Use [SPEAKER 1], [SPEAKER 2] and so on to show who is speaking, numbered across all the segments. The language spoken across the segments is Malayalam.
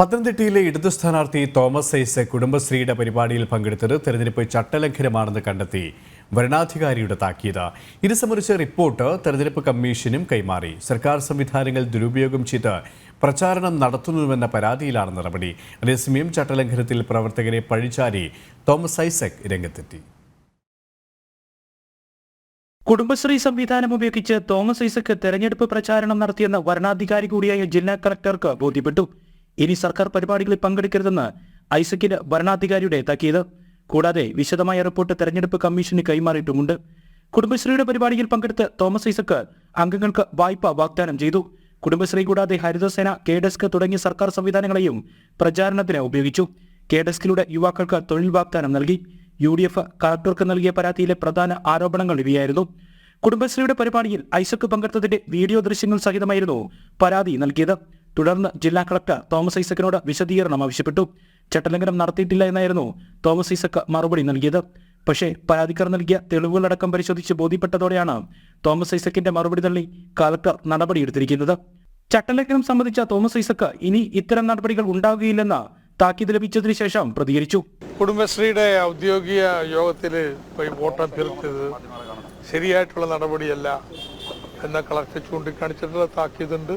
[SPEAKER 1] പത്തനംതിട്ടയിലെ ഇടതു സ്ഥാനാർത്ഥി തോമസ് ഐസക് കുടുംബശ്രീയുടെ പരിപാടിയിൽ പങ്കെടുത്തത് തെരഞ്ഞെടുപ്പ് ചട്ടലംഘനമാണെന്ന് കണ്ടെത്തി വരണാധികാരിയുടെ താക്കീത്. ഇത് സംബന്ധിച്ച റിപ്പോർട്ട് തെരഞ്ഞെടുപ്പ് കമ്മീഷനും കൈമാറി. സർക്കാർ സംവിധാനങ്ങൾ ദുരുപയോഗം ചെയ്ത് പ്രചാരണം നടത്തുന്നുവെന്ന പരാതിയിലാണ് നടപടി. അതേസമയം ചട്ടലംഘനത്തിൽ പ്രവർത്തകരെ പഴിചാരി തോമസ് ഐസക് രംഗത്തെത്തി.
[SPEAKER 2] കുടുംബശ്രീ സംവിധാനം ഉപയോഗിച്ച് തോമസ് ഐസക് തെരഞ്ഞെടുപ്പ് പ്രചാരണം നടത്തിയെന്ന് വരണാധികാരി കൂടിയായ ജില്ലാ കളക്ടർക്ക് ബോധ്യപ്പെട്ടു. ഇനി സർക്കാർ പരിപാടികളിൽ പങ്കെടുക്കരുതെന്ന് ഐസക്കിന് ഭരണാധികാരിയുടെ താക്കീത്. കൂടാതെ വിശദമായ റിപ്പോർട്ട് തെരഞ്ഞെടുപ്പ് കമ്മീഷന് കൈമാറിയിട്ടുമുണ്ട്. കുടുംബശ്രീയുടെ പരിപാടിയിൽ പങ്കെടുത്ത് തോമസ് ഐസക്ക് അംഗങ്ങൾക്ക് വായ്പ വാഗ്ദാനം ചെയ്തു. കുടുംബശ്രീ കൂടാതെ ഹരിതസേന കെ ഡെസ്ക് തുടങ്ങിയ സർക്കാർ സംവിധാനങ്ങളെയും പ്രചാരണത്തിന് ഉപയോഗിച്ചു. കെ ഡെസ്കിലൂടെ യുവാക്കൾക്ക് തൊഴിൽ വാഗ്ദാനം നൽകി. യു ഡി എഫ് കളക്ടർക്ക് നൽകിയ പരാതിയിലെ പ്രധാന ആരോപണങ്ങൾ ഇവയായിരുന്നു. കുടുംബശ്രീയുടെ പരിപാടിയിൽ ഐസക്ക് പങ്കെടുത്തതിന്റെ വീഡിയോ ദൃശ്യങ്ങൾ സഹിതമായിരുന്നു പരാതി നൽകിയത്. തുടർന്ന് ജില്ലാ കളക്ടർ തോമസ് ഐസക്കിനോട് വിശദീകരണം ആവശ്യപ്പെട്ടു. ചട്ടലംഘനം നടത്തിയിട്ടില്ല എന്നായിരുന്നു തോമസ് ഐസക്ക് മറുപടി നൽകിയത്. പക്ഷേ പരാതിക്കാർ നൽകിയ തെളിവുകളടക്കം പരിശോധിച്ച് ബോധ്യപ്പെട്ടതോടെയാണ് തോമസ് ഐസക്കിന്റെ മറുപടി തള്ളി കളക്ടർ നടപടിയെടുത്തിരിക്കുന്നത്. ചട്ടലംഘനം സംബന്ധിച്ച തോമസ് ഐസക്ക് ഇനി ഇത്തരം നടപടികൾ ഉണ്ടാകുകയില്ലെന്ന് താക്കീത് ലഭിച്ചതിനു ശേഷം പ്രതികരിച്ചു.
[SPEAKER 3] കുടുംബശ്രീയുടെ ഔദ്യോഗിക യോഗത്തിൽ വോട്ട് ശരിയായിട്ടുള്ള നടപടിയല്ല എന്ന കളക്ടർ ചൂണ്ടിക്കാണിച്ചിട്ടുള്ള താക്കീതുണ്ട്.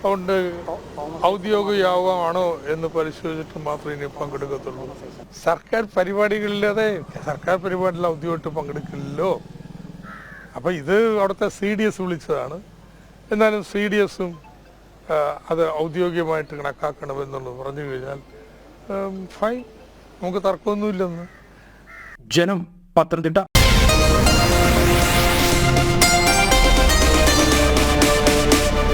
[SPEAKER 3] അതുകൊണ്ട് ഔദ്യോഗിക യോഗമാണോ എന്ന് പരിശോധിച്ചിട്ട് മാത്രമേ ഇനി പങ്കെടുക്കത്തുള്ളൂ. സർക്കാർ പരിപാടികളില്ലാതെ സർക്കാർ പരിപാടിയിൽ ഔദ്യോഗികമായിട്ട് പങ്കെടുക്കില്ലല്ലോ. അപ്പോൾ ഇത് അവിടുത്തെ സി ഡി എസ് വിളിച്ചതാണ്. എന്നാലും സി ഡി എസും അത് ഔദ്യോഗികമായിട്ട് കണക്കാക്കണമെന്നുള്ളത് പറഞ്ഞു കഴിഞ്ഞാൽ ഫൈൻ. നമുക്ക് തർക്കമൊന്നുമില്ലെന്ന്.
[SPEAKER 2] ജനം പത്തനംതിട്ട